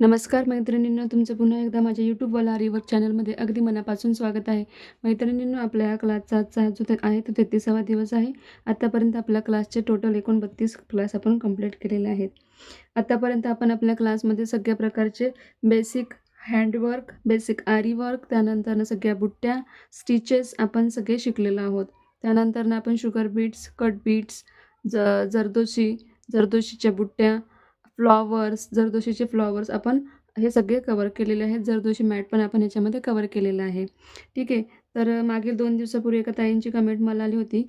नमस्कार मैत्रिणींनो तुमचं पुन्हा एकदा माझ्या यूट्यूबवाला रिवर्क चॅनलमध्ये अगदी मनापासून स्वागत आहे. मैत्रिणींनो आपल्या या क्लासचा आजचा जो ते आहे तो तेहतीसावा दिवस आहे. आत्तापर्यंत आपल्या क्लासचे टोटल एकूण बत्तीस क्लास आपण कंप्लीट केलेले आहेत. आत्तापर्यंत आपण आपल्या क्लासमध्ये सगळ्या प्रकारचे basic handwork basic aari work त्यानंतरनं सगळ्या बुट्ट्या स्टिचेस आपण सगळे शिकलेलो आहोत. त्यानंतरनं आपण शुगर बीट्स कट बीट्स ज जरदोशी जरदोशीच्या बुट्ट्या फ्लॉवर्स जरदोशीचे फ्लॉवर्स आपण हे सगळे कवर केलेले आहेत. जरदोशी मॅट पण आपण ह्याच्यामध्ये कवर केलेलं आहे. ठीक आहे. तर मागील दोन दिवसापूर्वी एका ताईंची कमेंट मला आली होती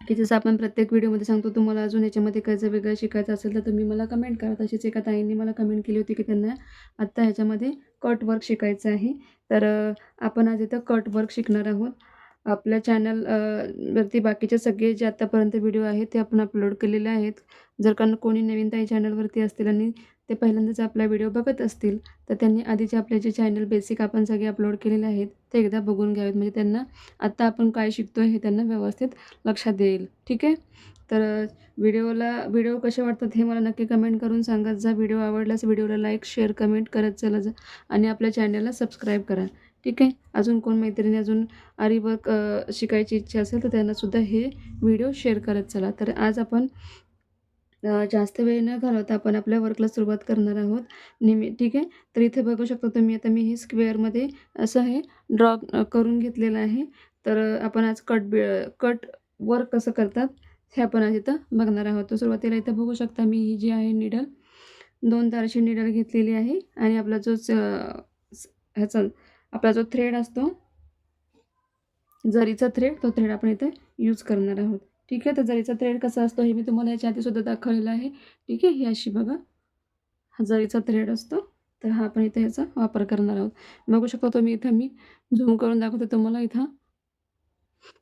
की जसं आपण प्रत्येक व्हिडिओमध्ये सांगतो तुम्हाला अजून याच्यामध्ये काय जर वेगळं शिकायचं असेल तर तुम्ही मला कमेंट करा. तशीच एका ताईंनी मला कमेंट केली होती की त्यांना आत्ता ह्याच्यामध्ये कट वर्क शिकायचं आहे. तर आपण आज इथं कट वर्क शिकणार आहोत. आपल्या चॅनल वरती बाकीचे सगळे जे आत्तापर्यंत व्हिडिओ आहेत ते आपण अपलोड केलेले आहेत. जर का कोणी नवीन ताई चॅनलवरती असतील आणि ते पहिल्यांदाच आपला व्हिडिओ बघत असतील तर त्यांनी आधीचे आपले जे चॅनल बेसिक आपण सगळे अपलोड केलेले आहेत ते एकदा बघून घ्यावेत. म्हणजे त्यांना आत्ता आपण काय शिकतो हे त्यांना व्यवस्थित लक्षात येईल ठीक आहे? तर व्हिडिओला व्हिडिओ कसे वाटतात हे मला नक्की कमेंट करून सांगत जा व्हिडिओ आवडल्यास व्हिडिओला लाईक शेअर कमेंट करत चला जा. आणि आपल्या चॅनलला सबस्क्राईब करा. ठीक आहे? अजून कोण मैत्रिणी अजून आरीवर्क शिकायची इच्छा असेल तर त्यांनासुद्धा हे व्हिडिओ शेअर करत चला. तर आज आपण जास्त वेळ न घालवता आपण आपल्या वर्कला सुरुवात करणार आहोत नेहमी. ठीक आहे? तर इथे बघू शकता तुम्ही आता मी हे स्क्वेअरमध्ये असं हे ड्रॉ करून घेतलेलं आहे. तर आपण आज कट बी कट वर्क कसं करतात हे आपण आज इथं बघणार आहोत. तर सुरुवातीला इथं बघू शकता मी ही जी आहे निडल दोन तारशी निडल घेतलेली आहे. आणि आपला जो ह्याचा आपला जो थ्रेड असतो जरीचा थ्रेड तो थ्रेड आपण इथे यूज करणार आहोत. ठीक आहे? तर जरीचा थ्रेड कसा असतो हे मी तुम्हाला याच्या आधीसुद्धा दाखवलेलं आहे. ठीक आहे? ही अशी बघा. हा जरीचा थ्रेड असतो तर हा आपण इथे याचा वापर करणार आहोत. बघू शकतो तुम्ही इथं मी झूम करून दाखवते तुम्हाला इथं.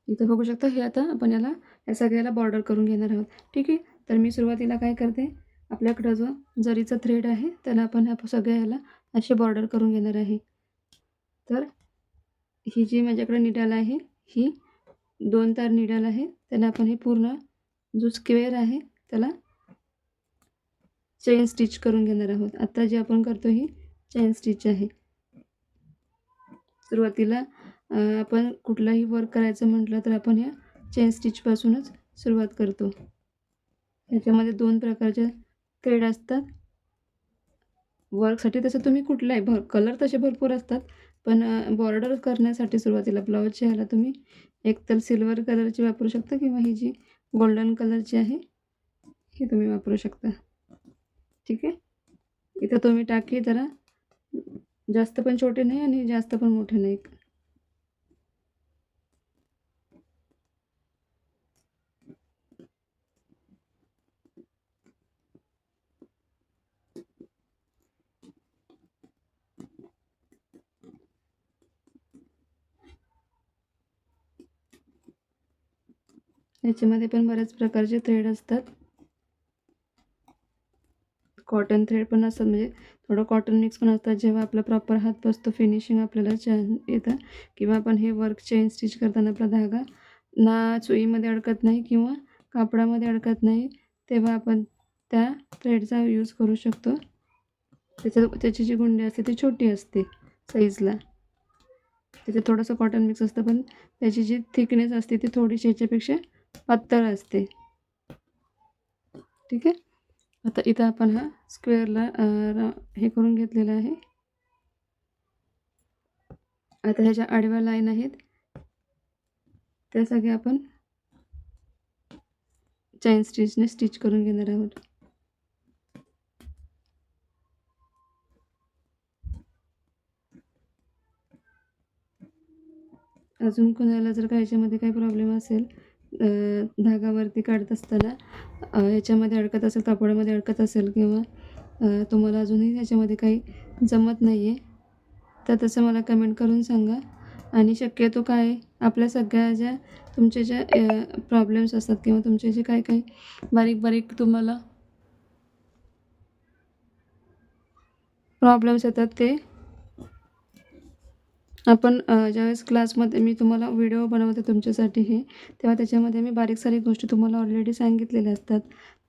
इथं बघू शकता हे आता आपण याला या सगळ्याला बॉर्डर करून घेणार आहोत. ठीक आहे? तर मी सुरुवातीला काय करते? आपल्याकडं जो जरीचा थ्रेड आहे त्याला आपण ह्या सगळ्या ह्याला असे बॉर्डर करून घेणार आहे. तर ही जी माझ्याकडे निडाल आहे ही दोन तार निडाल आहे. त्याला आपण हे पूर्ण जो स्क्वेअर आहे त्याला चेन स्टिच करून घेणार आहोत. आत्ता जे आपण करतो ही चेन स्टिच आहे. सुरुवातीला आपण कुठलाही वर्क करायचं म्हटलं तर आपण ह्या चेन स्टिचपासूनच सुरुवात करतो. ह्याच्यामध्ये दोन प्रकारच्या थ्रेड असतात. वर्कसाठी तसं तुम्ही कुठलाही भर कलर तसे भरपूर असतात. पण बॉर्डर करण्यासाठी सुरुवातीला ब्लाऊजच्या ह्याला तुम्ही एकतर सिल्वर कलरची वापरू शकता किंवा ही जी गोल्डन कलरची आहे ही तुम्ही वापरू शकता. ठीक आहे? इथं तुम्ही टाकी जरा जास्त पण छोटे नाही आणि जास्त पण मोठे नाही. याच्यामध्ये पण बऱ्याच प्रकारचे थ्रेड असतात. कॉटन थ्रेड पण असतात. म्हणजे थोडं कॉटन मिक्स पण असतात. जेव्हा आपला प्रॉपर हात बसतो फिनिशिंग आपल्याला छान येतं. किंवा आपण हे वर्क चेन स्टिच करताना आपला धागा ना चुईमध्ये अडकत नाही किंवा कापडामध्ये अडकत नाही तेव्हा आपण त्या थ्रेडचा यूज करू शकतो. त्याच्या त्याची जी गुंडी असते ती छोटी असते साईजला त्याच्यात थोडंसं कॉटन मिक्स असतं पण त्याची जी थिकनेस असते ती थोडीशी याच्यापेक्षा पातळ असते. ठीक आहे? आता इथं आपण हा स्क्वेअरला हे करून घेतलेला आहे. आता ह्याच्या आडव्या लाईन आहेत त्या सगळ्या आपण चैन स्टिचने स्टिच करून घेणार आहोत. अजून कोणाला जर का ह्याच्यामध्ये काही प्रॉब्लेम असेल धागावरती काढत असताना याच्यामध्ये अडकत असेल कापडामध्ये अडकत असेल किंवा तुम्हाला अजूनही याच्यामध्ये काही जमत नाही आहे तर तसं मला कमेंट करून सांगा. आणि शक्यतो काय आपल्या सगळ्या ज्या तुमचे ज्या प्रॉब्लेम्स असतात किंवा तुमचे जे काही काही बारीक बारीक तुम्हाला प्रॉब्लेम्स येतात ते आपण ज्यावेळेस क्लासमध्ये मी तुम्हाला व्हिडिओ बनवते तुमच्यासाठी हे तेव्हा त्याच्यामध्ये मी बारीक सारीक गोष्टी तुम्हाला ऑलरेडी सांगितलेल्या असतात.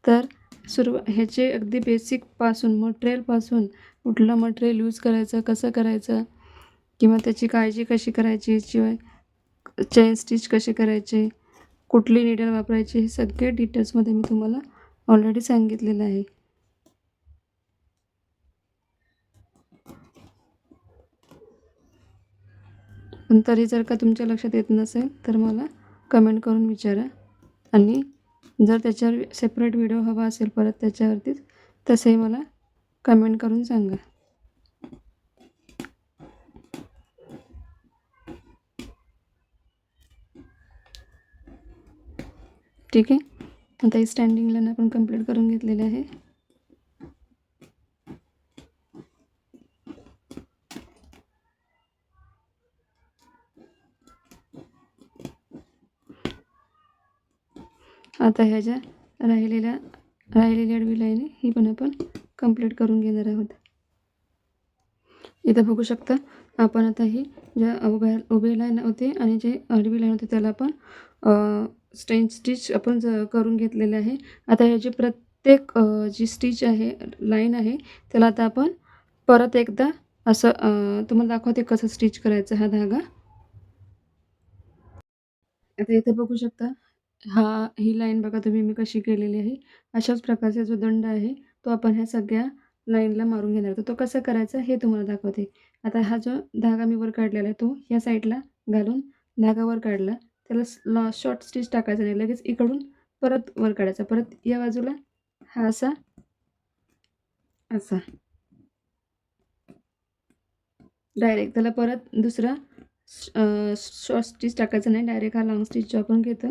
तर सुरू ह्याचे अगदी बेसिकपासून मटेरियलपासून कुठलं मटेरियल यूज करायचं कसं करायचं किंवा त्याची काळजी कशी करायची शिवाय चेन स्टिच कसे करायचे कुठली निडल वापरायची हे सगळे डिटेल्समध्ये मी तुम्हाला ऑलरेडी सांगितलेलं आहे. पण तरी जर का तुमच्या लक्षात येत नसेल तर मला कमेंट करून विचारा. आणि जर त्याच्यावर सेपरेट व्हिडिओ हवा असेल परत त्याच्यावरतीच तसंही मला कमेंट करून सांगा. ठीक आहे? आता ही स्टँडिंग लाईन आपण कंप्लीट करून घेतलेली आहे. आता ह्या ज्या राहिलेल्या राहिलेली आडवी लाईन ही पण आपण कंप्लीट करून घेणार आहोत. इथं बघू शकता आपण आता ही ज्या उभ्या उभी लाईन होती आणि जे आडवी लाईन होती त्याला आपण स्टेन स्टिच आपण ज करून घेतलेले आहे. आता ह्याची प्रत्येक जी स्टिच आहे लाईन आहे त्याला आता आपण परत एकदा असं तुम्हाला दाखवते कसं स्टिच करायचं हा धागा. आता इथे बघू शकता हा ही लाईन बघा तुम्ही मी कशी केलेली आहे. अशाच प्रकारचा जो दंड आहे तो आपण ह्या सगळ्या लाईनला मारून घेणार तर तो कसा करायचा हे तुम्हाला दाखवते. आता हा जो धागा मी वर काढलेला आहे तो ह्या साईडला घालून धागा वर काढला. त्याला लॉ शॉर्ट स्टिच टाकायचा नाही. लगेच इकडून परत वर काढायचा. परत या बाजूला हा असा असा. डायरेक्ट त्याला परत दुसरा शॉर्ट स्टिच टाकायचं नाही. डायरेक्ट हा लॉंग स्टिच जो आपण घेतो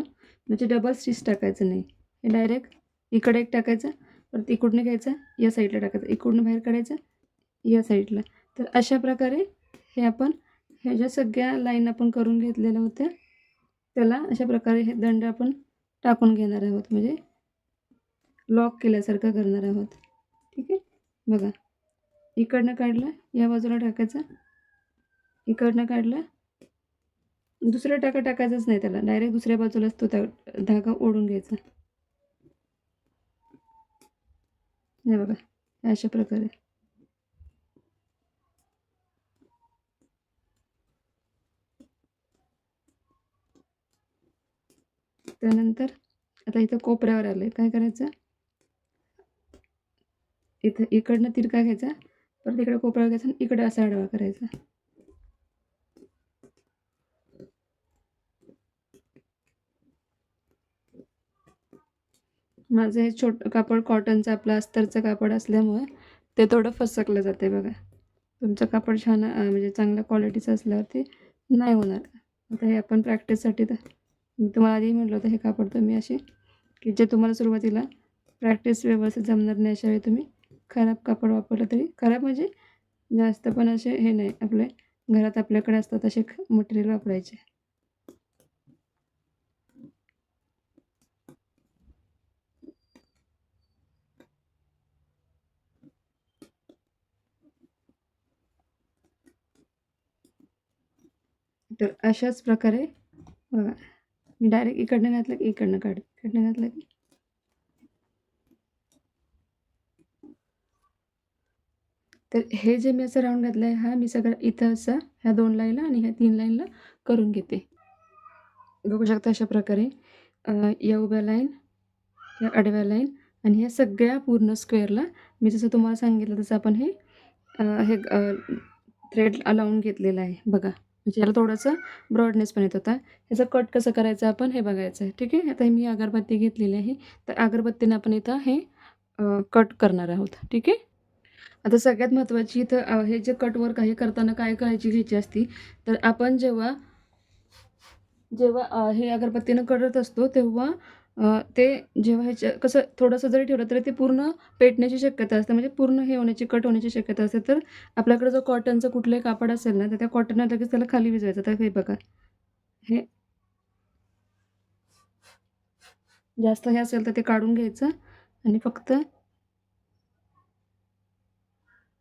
म्हणजे डबल स्टिच टाकायचं नाही. हे डायरेक्ट इकडे एक टाकायचं परत इकडून घ्यायचं या साईडला टाकायचं. इकडून बाहेर काढायचं या साईडला तर अशा प्रकारे हे आपण ह्या ज्या सगळ्या लाईन आपण करून घेतलेल्या होत्या त्याला अशा प्रकारे हे दंड आपण टाकून घेणार आहोत. म्हणजे लॉक केल्यासारखं करणार आहोत. ठीक आहे? बघा. इकडनं काढलं या बाजूला टाकायचं. इकडनं काढलं दुसरा टाका टाकायचाच नाही त्याला. डायरेक्ट दुसऱ्या बाजूलाच तो त्या धागा ओढून घ्यायचा. हे बघा अशा प्रकारे. त्यानंतर आता इथं कोपऱ्यावर आलं काय करायचं? इथं इकडनं तिरका घ्यायचा परत इकडे कोपऱ्यावर घ्यायचा आणि इकडे असा आडवा करायचा. माझं हे छोटं कापड कॉटनचं आपलं अस्तरचं कापड असल्यामुळे ते थोडं फसकलं जाते बघा. तुमचं कापड छान म्हणजे चांगल्या क्वालिटीचं असल्यावरती नाही होणार. आता हे आपण प्रॅक्टिससाठी तर मी तुम्हाला आधी म्हटलं होतं हे कापड तुम्ही असे की जे तुम्हाला सुरुवातीला प्रॅक्टिस व्यवस्थित जमणार नाही अशा वेळी तुम्ही खराब कापड वापरलं तरी खराब म्हणजे जास्त पण असे हे नाही आपले घरात आपल्याकडे असतात असे मटेरियल वापरायचे. तर अशाच प्रकारे बघा मी डायरेक्ट इकडनं घातलं की इकडनं काढ इकडनं घातलं की. तर हे जे मी असं राऊंड घातलं आहे हा मी सगळं इथं असं ह्या दोन लाईनला आणि ह्या तीन लाईनला करून घेते. बघू शकता अशा प्रकारे या उभ्या लाईन या आडव्या लाईन आणि ह्या सगळ्या पूर्ण स्क्वेअरला मी जसं तुम्हाला सांगितलं तसं आपण हे हे थ्रेड लावून घेतलेलं आहे. बघा. म्हणजे याला थोडंसं ब्रॉडनेस पण येत होता. ह्याचं कट कसं करायचं आपण हे बघायचं आहे ठीक आहे? आता मी अगरबत्ती घेतलेली आहे. तर अगरबत्तीने आपण इथं हे कट करणार आहोत ठीक आहे? आता सगळ्यात महत्त्वाची इथं हे जे कटवर्क आहे करताना काय काळजी घ्यायची असती तर आपण जेव्हा जेव्हा हे अगरबत्तीनं करत असतो तेव्हा अ, ते जेव्हा ह्याच्या कसं थोडंसं जरी ठेवलं तरी ते पूर्ण पेटण्याची शक्यता असते. म्हणजे पूर्ण हे होण्याची कट होण्याची शक्यता असते. तर आपल्याकडे जर कॉटनचं कुठलंही कापड असेल ना तर त्या कॉटनला लगेच त्याला खाली विजवायचं तर हे बघा. हे जास्त हे असेल तर ते काढून घ्यायचं आणि फक्त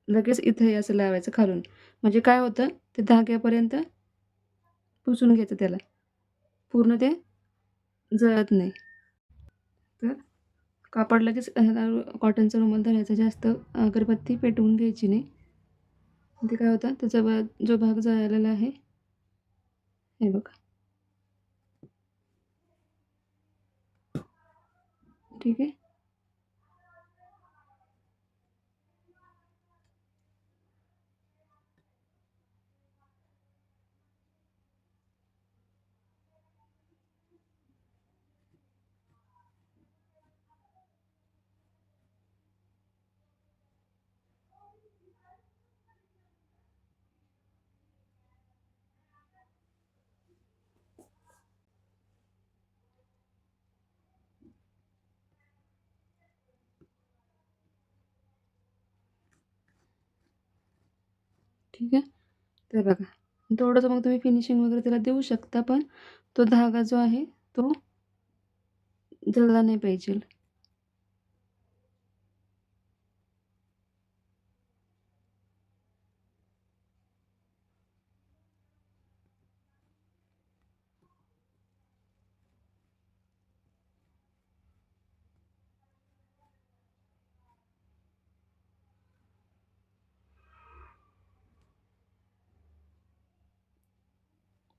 लगेच इथे हे असं लावायचं खालून. म्हणजे काय होतं ते धाग्यापर्यंत पुसून घ्यायचं त्याला. पूर्ण ते जळत नाही. तर कापड लगेच ह्याला कॉटनचा रुमाल धरायचा. जास्त अगरबत्ती पेटवून घ्यायची नाही. ते काय होतं? त्याचा बा जो भाग जळालेला आहे हे बघा. ठीक आहे? ठीक आहे? तर बघा थोडंसं मग तुम्ही फिनिशिंग वगैरे त्याला देऊ शकता पण तो धागा जो आहे तो जळला नाही पाहिजे.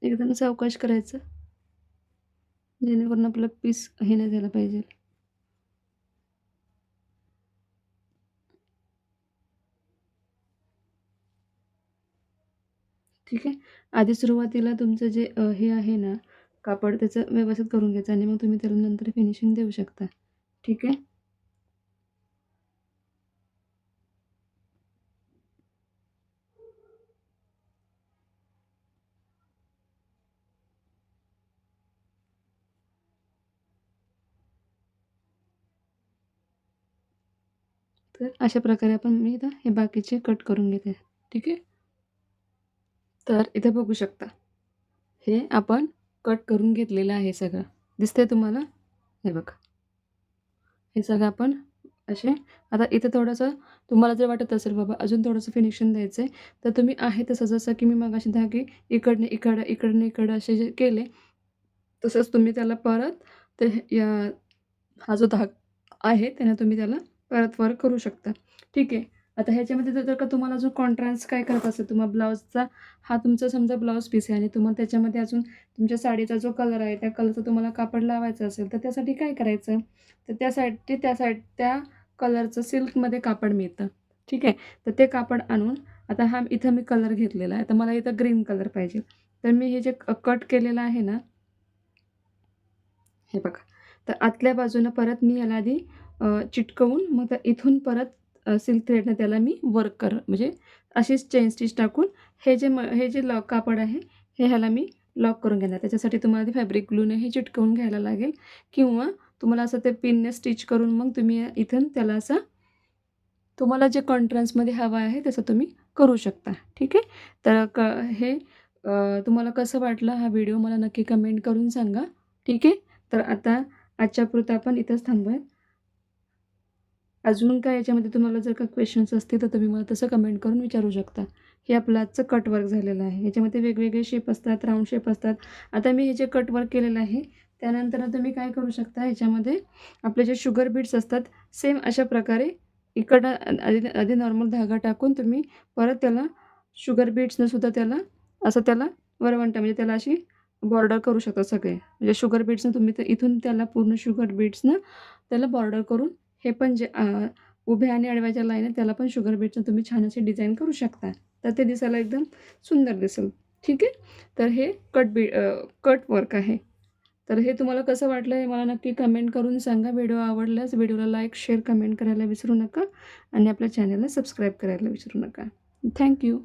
एकदम सावकाश करायचं. जेणेकरून आपलं पीस हे नाही झालं पाहिजे. ठीक आहे. आधी सुरुवातीला तुमचं जे हे आहे ना कापड त्याचं व्यवस्थित करून घ्यायचं आणि मग तुम्ही त्याला नंतर फिनिशिंग देऊ शकता. ठीक आहे? तर अशा प्रकारे आपण मी इथं हे बाकीचे कट करून घेते. ठीक आहे? तर इथे बघू शकता. हे आपण कट करून घेतलेलं आहे सगळं. दिसतंय तुम्हाला? हे बघा. हे सगळं आपण असे आता इथे थोडंसं तुम्हाला जर वाटत असेल बाबा अजून थोडंसं फिनिशिंग द्यायचं आहे तर तुम्ही आहे तसं जसं की मी मग असे धागे इकडने इकडं इकडनं इकडं असे जे केले तसंच तुम्ही त्याला परत ते या हा जो धाग आहे त्याने तुम्ही त्याला परत वर करू शकता. ठीक आहे. आता ह्याच्यामध्ये जर का तुम्हाला अजून कॉन्ट्रास्ट काय करत असेल? तुम्हाला ब्लाऊजचा हा तुमचा समजा ब्लाऊज पीस आहे आणि तुम्हाला त्याच्यामध्ये अजून तुमच्या साडीचा जो कलर आहे त्या कलरचा तुम्हाला कापड लावायचं असेल तर त्यासाठी काय करायचं? तर त्यासाठी त्या साईड त्या कलरचं सिल्कमध्ये कापड मिळतं. ठीक आहे? तर ते कापड आणून आता हा इथं मी कलर घेतलेला आहे. तर मला इथं ग्रीन कलर पाहिजे. तर मी हे जे कट केलेलं आहे ना हे बघा. तर आतल्या बाजूनं परत मी याला आधी चिटकवून मग इथून परत सिल्क थ्रेडनं त्याला मी वर्क कर म्हणजे अशीच चेन स्टिच टाकून हे जे म हे जे लॉक कापड आहे हे ह्याला मी लॉक करून घेणार. त्याच्यासाठी तुम्हाला ते फॅब्रिक ग्लूने हे चिटकवून घ्यायला लागेल. किंवा तुम्हाला असं ते पिनने स्टिच करून मग तुम्ही इथून त्याला असं तुम्हाला जे कॉन्ट्रान्समध्ये हवं आहे तसं तुम्ही करू शकता. ठीक आहे? तर क हे तुम्हाला कसं वाटलं हा व्हिडिओ मला नक्की कमेंट करून सांगा. ठीक आहे? तर आता आजच्या पुरतं आपण इथंच थांबूयात. अजून काय याच्यामध्ये तुम्हाला जर का क्वेश्चन्स असतील तर तुम्ही मला तसं कमेंट करून विचारू शकता. हे आपलं आजचं कटवर्क झालेलं आहे. याच्यामध्ये वेगवेगळे शेप असतात राऊंड शेप असतात. आता मी हे जे कटवर्क केलेलं आहे त्यानंतर तुम्ही काय करू शकता ह्याच्यामध्ये आपले जे शुगर बीट्स असतात सेम अशा प्रकारे इकडं आधी आधी नॉर्मल धागा टाकून तुम्ही परत त्याला शुगर बीट्सनं सुद्धा त्याला असं त्याला वरवंटा म्हणजे त्याला अशी बॉर्डर करू शकता सगळे. म्हणजे शुगर बीट्सनं तुम्ही तर इथून त्याला पूर्ण शुगर बीट्सनं त्याला बॉर्डर करून हे पण जे उभ्या आणि आडव्याच्या लाईन आहे त्याला पण शुगर बीटचं तुम्ही छान असे डिझाईन करू शकता. तर ते दिसायला एकदम सुंदर दिसेल. ठीक आहे? तर हे कट बी कट वर्क आहे. तर हे तुम्हाला कसं वाटलं हे मला नक्की कमेंट करून सांगा. व्हिडिओ आवडल्यास व्हिडिओला लाईक शेअर कमेंट करायला विसरू नका आणि आपल्या चॅनलला सबस्क्राईब करायला विसरू नका. थँक्यू